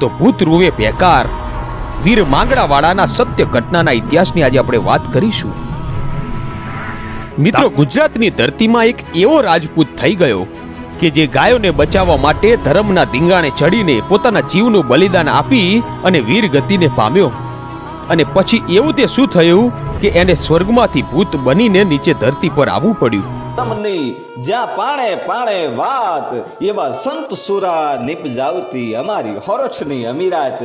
તો ભૂત રૂવે બેકાર. વીર માંગડાવાળાના સત્ય ઘટનાના ઇતિહાસની આજે આપણે વાત કરીશું. મિત્રો, ગુજરાતની ધરતીમાં એક એવો રાજપૂત થઈ ગયો કે જે ગાયોને બચાવવા માટે ધર્મના ધીંગાણે ચડીને પોતાના જીવનું બલિદાન આપી અને વીર ગતિને પામ્યો. અને પછી એવું તે શું થયું કે એને સ્વર્ગમાંથી ભૂત બનીને નીચે ધરતી પર આવવું પડ્યું. તમની જ્યાં પાણે પાણે વાત એવા સંત સુરા નિપજાવતી અમારી હોરઠની અમીરાત.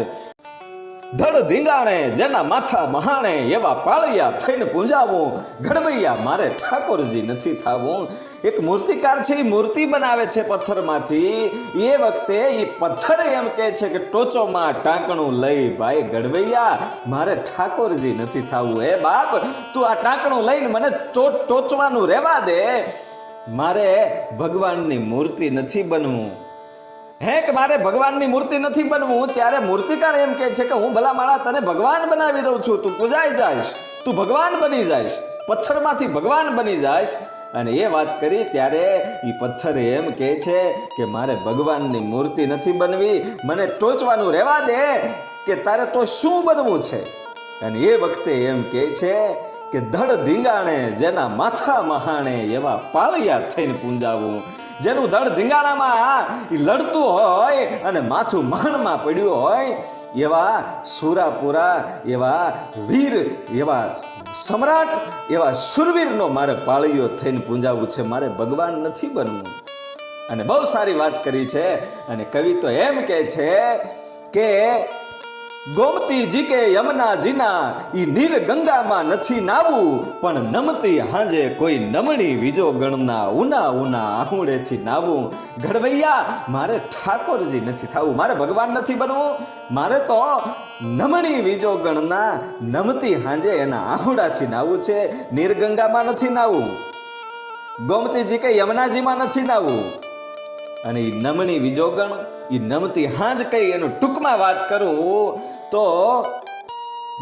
ધડ ધીંગાણે જેના માથા મહાણે એવા પાળિયા થઈને પૂંજાવું. ઘડવૈયા, મારે ઠાકોરજી નથી થાવું. એક મૂર્તિકાર છે એ મૂર્તિ બનાવે છે પથ્થરમાંથી. એ વખતે એ પથ્થર એમ કહે છે કે ટોચોમાં ટાંકણું લઈ ભાઈ ઘડવૈયા, મારે ઠાકોરજી નથી થાવું. હે બાપ, તું આ ટાંકણું લઈને મને ટોચવાનું રહેવા દે. મારે ભગવાનની મૂર્તિ નથી બનવું. હે કે મારે ભગવાનની મૂર્તિ નથી બનવું, ત્યારે મૂર્તિકાર એમ કહે છે કે હું ભલા માળા તને ભગવાન બનાવી દઉં છું, તું પૂજાઈ જાઈશ, તું ભગવાન બની જાઈશ, પથ્થરમાંથી ભગવાન બની જાઈશ. અને એ વાત કરી ત્યારે એ પથ્થર એમ કહે છે કે મારે ભગવાનની મૂર્તિ નથી બનવી, મને ટોચવાનું રહેવા દે કે તારે તો શું બનવું છે? અને એ વખતે એમ કહે છે કે ધડ ધીંગાણે જેના માથા મહાણે એવા પાળિયા થઈને પૂંજાવું. જેનું ધડ ધીંગાણામાં લડતું હોય અને માથું માણમાં પડ્યું હોય, એવા સુરાપુરા, એવા વીર, એવા સમ્રાટ, એવા સુરવીરનો મારે પાળિયો થઈને પૂંજાવું છે. મારે ભગવાન નથી બનવું. અને બહુ સારી વાત કરી છે. અને કવિ તો એમ કહે છે કે ગોમતીજી કે યમુનાજીના ઈ નીર ગંગામાં નથી નાવું, પણ નમતી હાંજે કોઈ નમણી વિજો ગણના ઉના ઉના આહુડેથી નાવું. ઘડવૈયા, મારે ઠાકોરજી નથી થવું, મારે ભગવાન નથી બનવું. મારે તો નમણી વિજો ગણના, નમતી હાંજે એના આહુડાથી નાવું છે નીરગંગામાં નથી નાવું. ગોમતીજી કે યમુનાજીમાં નથી નાવું. અને નમણી વિજોગણ એ નમતી હાજ કઈ એનું ટૂંકમાં વાત કરું તો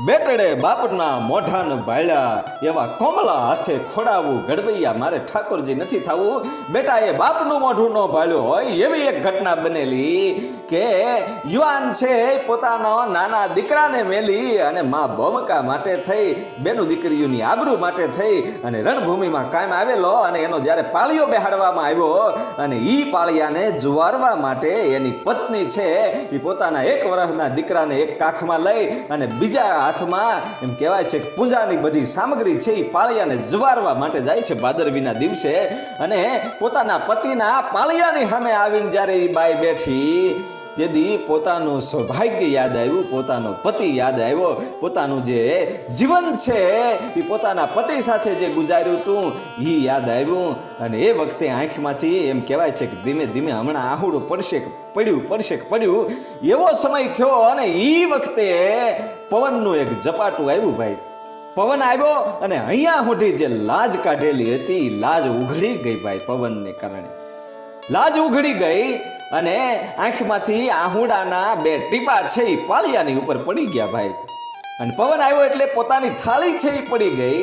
બેટડે બાપના મોઢાન ભાળ્યા એવા કોમલા હાથે ખોડાવું ગડબૈયા મારે ઠાકોરજી નથી થવું. બેટા એ બાપનું મોઢું ન ભાળ્યું હોય એવી એક ઘટના બનેલી કે યુવાન છે પોતાનો નાના દીકરાને મેલી અને મા ભોમકા માટે થઈ, બેનું દીકરીઓની આબરૂ માટે થઈ અને રણભૂમિમાં કાયમ આવેલો અને એનો જ્યારે પાળીઓ બેહાડવામાં આવ્યો અને ઈ પાળિયાને જુવારવા માટે એની પત્ની છે એ પોતાના એક વર્ષના દીકરાને એક કાખમાં લઈ અને બીજા હાથમાં એમ કહેવાય છે કે પૂજાની બધી સામગ્રી છે એ પાળિયાને જુવારવા માટે જાય છે ભાદરવીના દિવસે. અને પોતાના પતિના પાળિયાની સામે આવીને જ્યારે એ બાઈ બેઠી, તેથી પોતાનું સૌભાગ્ય યાદ આવ્યું, પોતાનો પતિ યાદ આવ્યો. પોતાનું જે જીવન છે એ પોતાના પતિ સાથે જે ગુજાર્યું હતું એ યાદ આવ્યું. અને એ વખતે આંખમાંથી એમ કહેવાય છે કે ધીમે ધીમે હમણાં આહુડું પડશે પડ્યું પડશે પડ્યું. એવો સમય થયો અને એ વખતે પવનનું એક ઝપાટું આવ્યું ભાઈ. પવન આવ્યો અને અહીંયા સુધી જે લાજ કાઢેલી હતી, લાજ ઉઘડી ગઈ ભાઈ પવનને કારણે. લાજ ઉઘડી ગઈ અને આંખમાંથી આહુડાના બે ટીપા છે એ પાળિયાની ઉપર પડી ગયા ભાઈ. અને પવન આવ્યો એટલે પોતાની થાળી છે એ પડી ગઈ.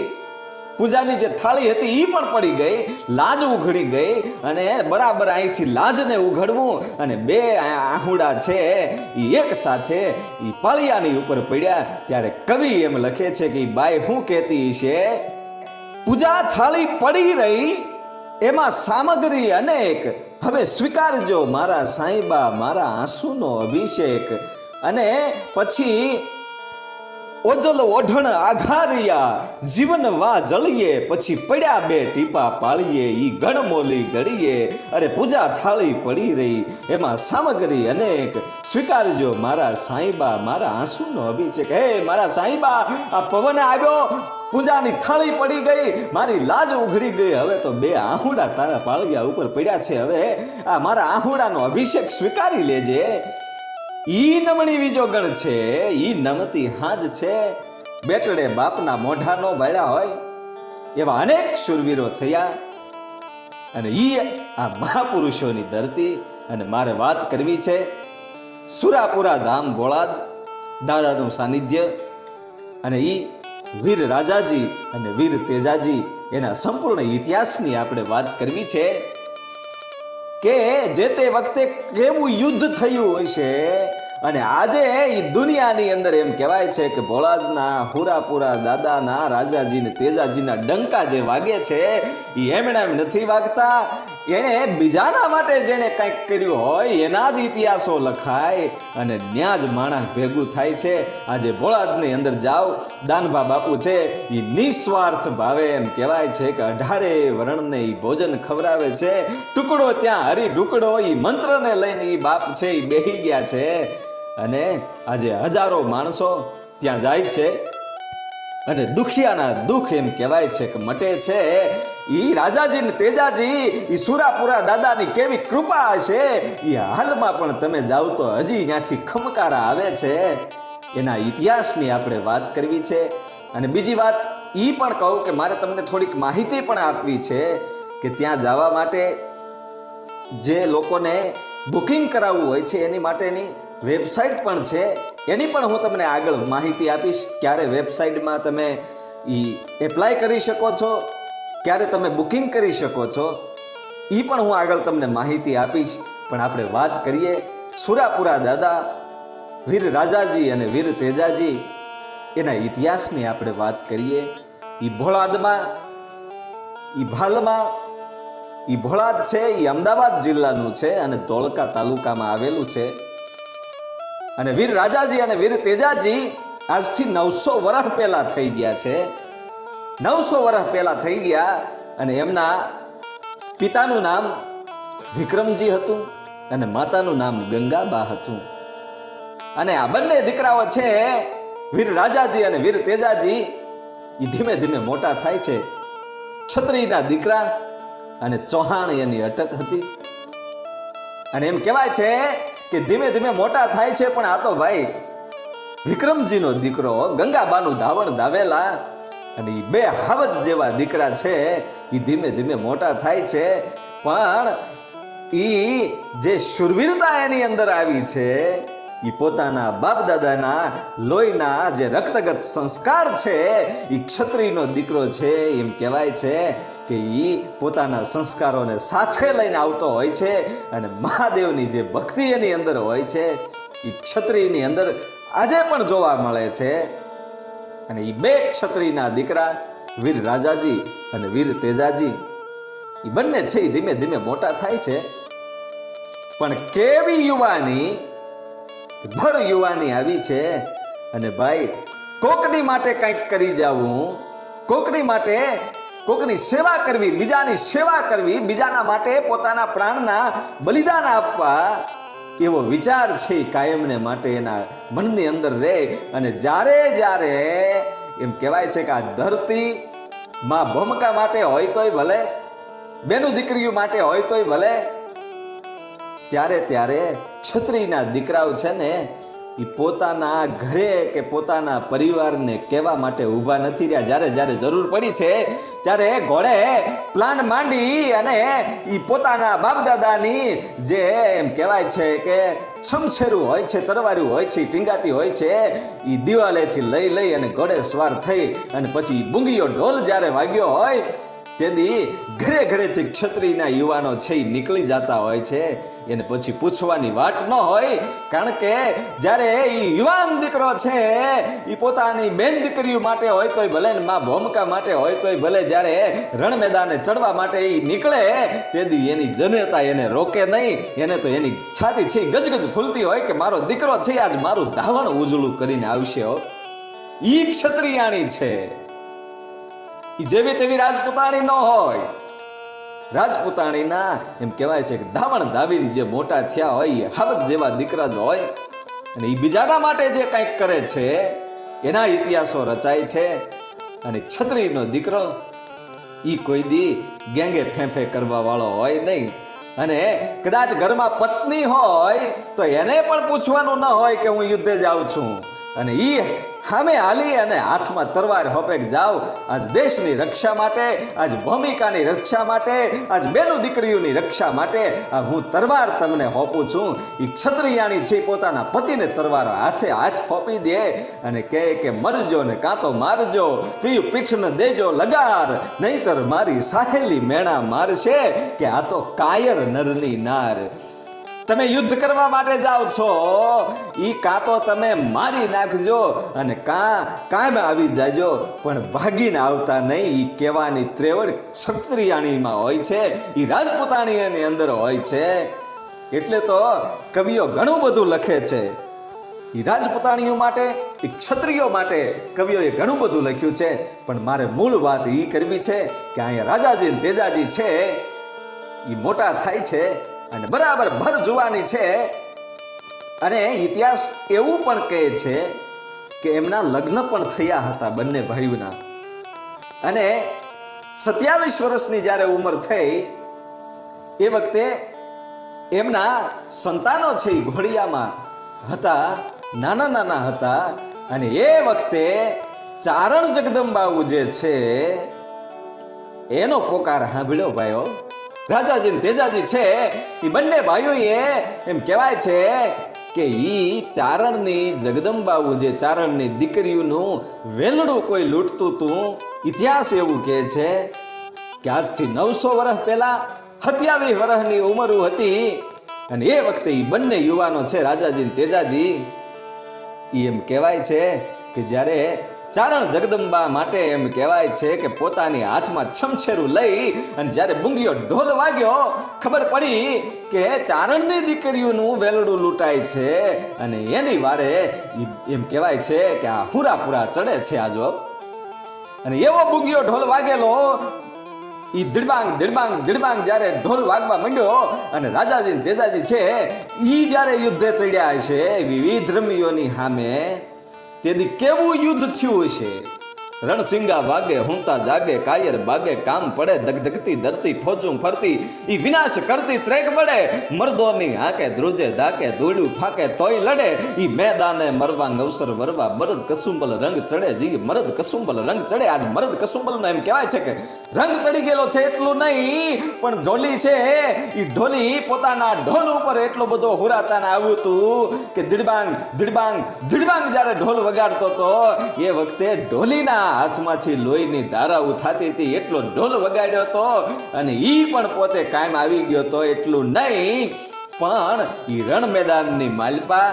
પૂજાની જે થાળી હતી એ પણ પડી ગઈ, લાજ ઉઘડી ગઈ અને બરાબર અહીંથી લાજને ઉઘડવું અને બે આહુડા છે એ એક સાથે એ પાળિયાની ઉપર પડ્યા. ત્યારે કવિ એમ લખે છે કે બાઈ શું કહેતી છે, પૂજા થાળી પડી રહી, એમાં સામગ્રી અનેક. હવે સ્વીકારજો મારા સાંઈબા, મારા આંસુનો અભિષેક. અને પછી ઓજલ ઓઢણ આઘારિયા, જીવન વા જળીએ, પછી પડ્યા બે ટીપા પાળીએ, ઈ ગણમોલી ગળીએ. અરે પૂજા થાળી પડી રહી, એમાં સામગ્રી અનેક. સ્વીકારજો મારા સાંઈબા, મારા આંસુનો અભિષેક. હે મારા સાંઈબા, આ પવન આવ્યો, પૂજાની થાળી પડી ગઈ, મારી લાજ ઉઘડી ગઈ. હવે તો બે આહુડા તારા પાળિયા ઉપર પડ્યા છે. હવે આ મારા આહુડાનો અભિષેક સ્વીકારી લેજે. ઈ નમણી બીજો ગણ છે, ઈ નમતી હાજ છે. બેટડે બાપના મોઢાનો ભળ્યા હોય એવા અનેક શુરવીરો થયા. અને ઈ આ મહાપુરુષોની ધરતી, અને મારે વાત કરવી છે સુરાપુરા ધામ ભોળાદ, દાદાનું સાનિધ્ય. અને ઈ વીર રાજાજી અને વીર તેજાજી, એના સંપૂર્ણ ઇતિહાસની આપણે વાત કરવી છે કે જે તે વખતે કેવું યુદ્ધ થયું હશે અને આજે એ દુનિયાની અંદર એમ કહેવાય છે કે ભોળાદના હુરાપુરા દાદાના, રાજાજીને, તેજાજીના ડંકા જે વાગે છે એ એમણે એમ નથી વાગતા. એણે બીજાના માટે જેણે કંઈક કર્યું હોય, એના જ ઇતિહાસો લખાય અને ત્યાં માણસ ભેગું થાય છે. આજે ભોળાદની અંદર જાઓ, દાનભા બાપુ છે એ નિસ્વાર્થ ભાવે એમ કહેવાય છે કે અઢારે વર્ણને એ ભોજન ખવડાવે છે. ટુકડો ત્યાં હરી ઢુકડો એ મંત્રને લઈને એ બાપ છે એ બેહી ગયા છે. અને આજે હજારો માણસો ત્યાં જાય છે. અને દુખિયાના દુઃખ એમ કહેવાય છે કે મટે છે. ઈ રાજાજી ને તેજાજી, ઈ સુરાપુરા દાદાની કેવી કૃપા હશે? ઈ હાલમાં પણ તમે જાઓ તો હજી ત્યાંથી ખમકારા આવે છે. એના ઇતિહાસની આપણે વાત કરવી છે. અને બીજી વાત, ઈ પણ કહું કે મારે તમને થોડીક માહિતી પણ આપવી છે કે ત્યાં જવા માટે જે લોકોને બુકિંગ કરાવવું હોય છે, એની માટેની વેબસાઇટ પણ છે. એની પણ હું તમને આગળ માહિતી આપીશ ક્યારે વેબસાઇટમાં તમે એ એપ્લાય કરી શકો છો, ક્યારે તમે બુકિંગ કરી શકો છો. એ પણ હું આગળ તમને માહિતી આપીશ. પણ આપણે વાત કરીએ સુરાપુરા દાદા, વીર રાજાજી અને વીર તેજાજી. એના ઇતિહાસની આપણે વાત કરીએ. એ ભોળાદમાં એ ભાલમાં ઈ ભોળાદ છે એ અમદાવાદ જિલ્લાનું છે અને ધોળકા તાલુકામાં આવેલું છે. અને વીર રાજાજી અને વીર તેજાજી આજથી નવસો વર્ષ પહેલા થઈ ગયા છે. નવસો વર્ષ પહેલા થઈ ગયા અને એમના પિતાનું નામ વિક્રમજી હતું અને માતાનું નામ ગંગાબા હતું. અને આ બંને દીકરાઓ છે, વીર રાજાજી અને વીર તેજાજી એ ધીમે ધીમે મોટા થાય છે. છત્રીના દીકરા અને ચૌહાણ એની અટક હતી. અને એમ કહેવાય છે કે ધીમે ધીમે મોટા થાય છે, પણ આ તો ભાઈ વિક્રમજીનો દીકરો ગંગાબાનું ધાવણ ધાવેલા અને એ બે હાવજ જેવા દીકરા છે એ ધીમે ધીમે મોટા થાય છે. પણ એ જે શુરવીરતા એની અંદર આવી છે ઈ પોતાના બાપ દાદાના લોહીના જે રક્તગત સંસ્કાર છે એ ક્ષત્રિયનો દીકરો છે, એમ કહેવાય છે કે એ પોતાના સંસ્કારોને સાથે લઈને આવતો હોય છે અને મહાદેવની જે ભક્તિ એની અંદર હોય છે એ ક્ષત્રિયની અંદર આજે પણ જોવા મળે છે. અને એ બે ક્ષત્રિયના દીકરા, વીર રાજાજી અને વીર તેજાજી એ બંને છે એ ધીમે ધીમે મોટા થાય છે. પણ કેવી યુવાની ભર યુવાની આવી છે અને ભાઈ, કોકની માટે કંઈક કરી જાવું, કોકની માટે કોકની સેવા કરવી, બીજાની સેવા કરવી, બીજાના માટે પોતાના પ્રાણના બલિદાન આપવા, એવો વિચાર છે કાયમને માટે એના મનની અંદર રહે અને જ્યારે જ્યારે એમ કહેવાય છે કે આ ધરતી માં ભૂમિકા માટે હોય તોય ભલે, બેનું દીકરીઓ માટે હોય તોય ભલે ત્યારે ત્યારે છત્રીના દીકરાઓ છે ને, એ પોતાના ઘરે કે પોતાના પરિવારને કહેવા માટે ઊભા નથી રહ્યા. જ્યારે જ્યારે જરૂર પડી છે, ત્યારે ઘોડે પ્લાન માંડી અને એ પોતાના બાપદાદાની જે એમ કહેવાય છે કે છમછેરું હોય છે તરવાર્યું હોય છે, ટીંગાતી હોય છે એ દિવાલેથી લઈ લઈ અને ઘોડે સવાર થઈ અને પછી બુંગીયો ઢોલ જ્યારે વાગ્યો હોય તેથી ઘરે ઘરેથી ક્ષત્રિયના યુવાનો છે એ નીકળી જતા હોય છે. એને પછી પૂછવાની વાટ ન હોય, કારણ કે જ્યારે એ યુવાન દીકરો છે એ પોતાની બેન દીકરીઓ માટે હોય તોય ભલે ને મા ભૂમિકા માટે હોય તોય ભલે જ્યારે રણ મેદાને ચડવા માટે એ નીકળે, તેથી એની જનતા એને રોકે નહીં. એને તો એની છાતી છે ગજગજ ફૂલતી હોય કે મારો દીકરો છે આજ મારું ધાવણ ઉજળું કરીને આવશે હો. ઈ ક્ષત્રિયાણી છે. ઈ જેવી તેવી રાજપૂતાણી ન હોય. રાજપૂતાણીના એમ કહેવાય છે કે ધાવણ ધાવીને જે મોટા થયા હોય એ હવસ જેવા દીકરા જ હોય. અને એ બીજાના માટે જે કંઈક કરે છે, એના ઇતિહાસો રચાય છે. અને છત્રીનો દીકરો એ કોઈ દી ગેંગે ફેંફે કરવા વાળો હોય નહીં. અને કદાચ ઘરમાં પત્ની હોય, તો એને પણ પૂછવાનું ન હોય કે હું યુદ્ધે જાઉં છું. અને એ સામે હાલી અને હાથમાં તરવાર હોપેક જાવ. આજ દેશની રક્ષા માટે, આજ ભૂમિકાની રક્ષા માટે, આજ બેનું દીકરીઓની રક્ષા માટે, આ હું તરવાર તમને હોપું છું. એ ક્ષત્રિયાણી છે, પોતાના પતિને તરવાર હાથે હાથ હોપી દે અને કહે કે, મરજો ને કાં તો મારજો, પીયું પીઠને દેજો લગાર, નહીતર મારી સાહેલી મેણા મારશે કે આ તો કાયર નરની નાર. તમે યુદ્ધ કરવા માટે જાઓ છો, ઈ કાં તો તમે મારી નાખજો અને કાં કાયમ આવી જાજો, પણ ભાગીને આવતા નહીં, ઈ કહેવાની ત્રેવડ ક્ષત્રિયાણીમાં હોય છે, ઈ રાજપૂતાણીની અંદર હોય છે. એટલે તો કવિઓ ઘણું બધું લખે છે. ઈ રાજપૂતાણીઓ માટે એ ક્ષત્રિયો માટે કવિઓએ ઘણું બધું લખ્યું છે, પણ મારે મૂળ વાત એ કરવી છે કે અહીંયા રાજાજી તેજાજી છે એ મોટા થાય છે અને બરાબર ભર જુવાની છે. અને ઇતિહાસ એવું પણ કહે છે કે એમના લગ્ન પણ થયા હતા બંને ભાઈઓના. અને સત્યાવીસ વર્ષની જ્યારે ઉંમર થઈ, એ વખતે એમના સંતાનો છે ઘોડિયામાં હતા, નાના નાના હતા. અને એ વખતે ચારણ જગદંબાવું જે છે, એનો પોકાર સાંભળ્યો ભાઈઓ. રાજાજી ને તેજાજી છે એ બંને ભાઈઓએ એમ કહેવાય છે કે ઈ ચારણની જગદંબાવું જે ચારણની દીકરીઓનું વેલડું કોઈ લૂંટતું તું, ઇતિહાસ એવું કહે છે કે આજથી નવસો વર્ષ પહેલા સત્યાવીસ વર્ષની ઉંમર હતી અને એ વખતે એ બંને યુવાનો છે રાજાજી ને તેજાજી. એમ કહેવાય છે કે જ્યારે ચારણ જગદંબા માટે એમ કહેવાય છે કે પોતાની હાથમાં છમછેરું લઈ અને જ્યારે બુંગીઓ ઢોલ વાગ્યો, ખબર પડી કે ચારણની દીકરીઓનું વેલડું લૂંટાય છે અને એની વારે એમ કહેવાય છે કે આ હુરાપુરા ચડે છે આજો અને એવો બુંગીઓ ઢોલ વાગેલો, ઈ દિડબાંગ દિડબાંગ દિડબાંગ જ્યારે ઢોલ વાગવા માંડ્યો અને રાજાજી જેજાજી છે, ઈ જ્યારે યુદ્ધે ચડ્યા છે વિવિધ રમીઓની સામે તેથી કેવું યુદ્ધ થયું હશે? રણસિંગા વાગે, હુંતા જાગે, કાયર બાગે, કામ પડે, ધગધગતી, ધરતી, ફોજું ફરતી, ઈ વિનાશ કરતી ત્રેક પડે મર્દોની હાકે, ધ્રુજે ધાકે, ધૂળ્યું ફાકે, તોય લડે. ઈ મેદાને મરવા અવસર વરવા, મરદ કસુંબલ રંગ ચડે. જી, મરદ કસુંબલ રંગ ચડે. આજ મરદ કસુંબલ એમ કહેવાય છે કે રંગ ચડી ગયેલો છે એટલું નહીં, પણ ઢોલી છે. ઈ ઢોલી પોતાના ઢોલ ઉપર એટલો બધો હુરાતાને આવ્યું હતું કે દિડબાંગ દિડબાંગ દિડબાંગ જ્યારે ઢોલ વગાડતો તો એ વખતે ઢોલીના હાથમાંથી લોહીની ધારા થતી હતી, એટલો ઢોલ વગાડ્યો હતો અને એ પણ પોતે કાયમ આવી ગયો હતો એટલું નહીં. પણ એ રણ મેદાનની માલપા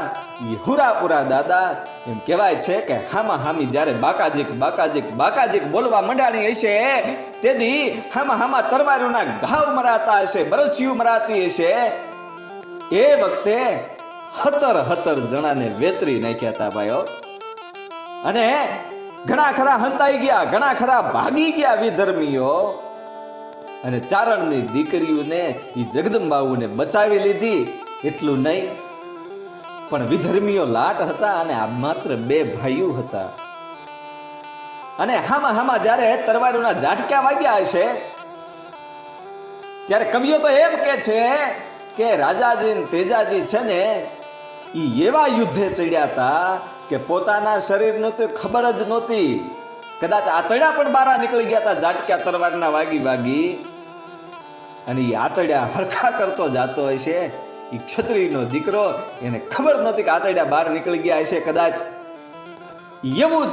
એ હુરાપુરા દાદા, એમ કહેવાય છે કે હામા હામી જ્યારે બાકાજીક બાકાજીક બાકાજીક બોલવા મંડાણી હશે તેથી હામા હામા તરવારીઓના ઘાવ મરાતા હશે, બરસિયું મરાતી હશે. એ વખતે હતર હતર જણાને વેતરી નાખ્યા હતા ભાઈઓ. અને ઘણા ખરા હંતાઈ ગયા, ઘણા ખરા ભાગી ગયા વિધર્મીઓ. અને ચારણની દીકરીઓને એ જગદંબાઉને બચાવી લીધી. એટલું નહીં, પણ વિધર્મીઓ લાટ હતા અને આ માત્ર બે ભાઈઓ હતા. અને હામા હામા જ્યારે તરવારીઓના ઝાટક્યા વાગ્યા હશે, ત્યારે કવિઓ તો એમ કે છે કે રાજાજી તેજાજી છે ને એ એવા યુદ્ધે ચડ્યા હતા કે પોતાના શરીરનું તો ખબર જ નહોતી. કદાચ આતડ્યા પણ બારા નીકળી ગયા હતા, ઝાટક્યા તરવારના વાગી વાગી. અને એ આતડ્યા હરખા કરતો જાતો હશે એ ક્ષત્રિયનો દીકરો, એને ખબર નહોતી કે આતડ્યા બહાર નીકળી ગયા હશે. કદાચ એવું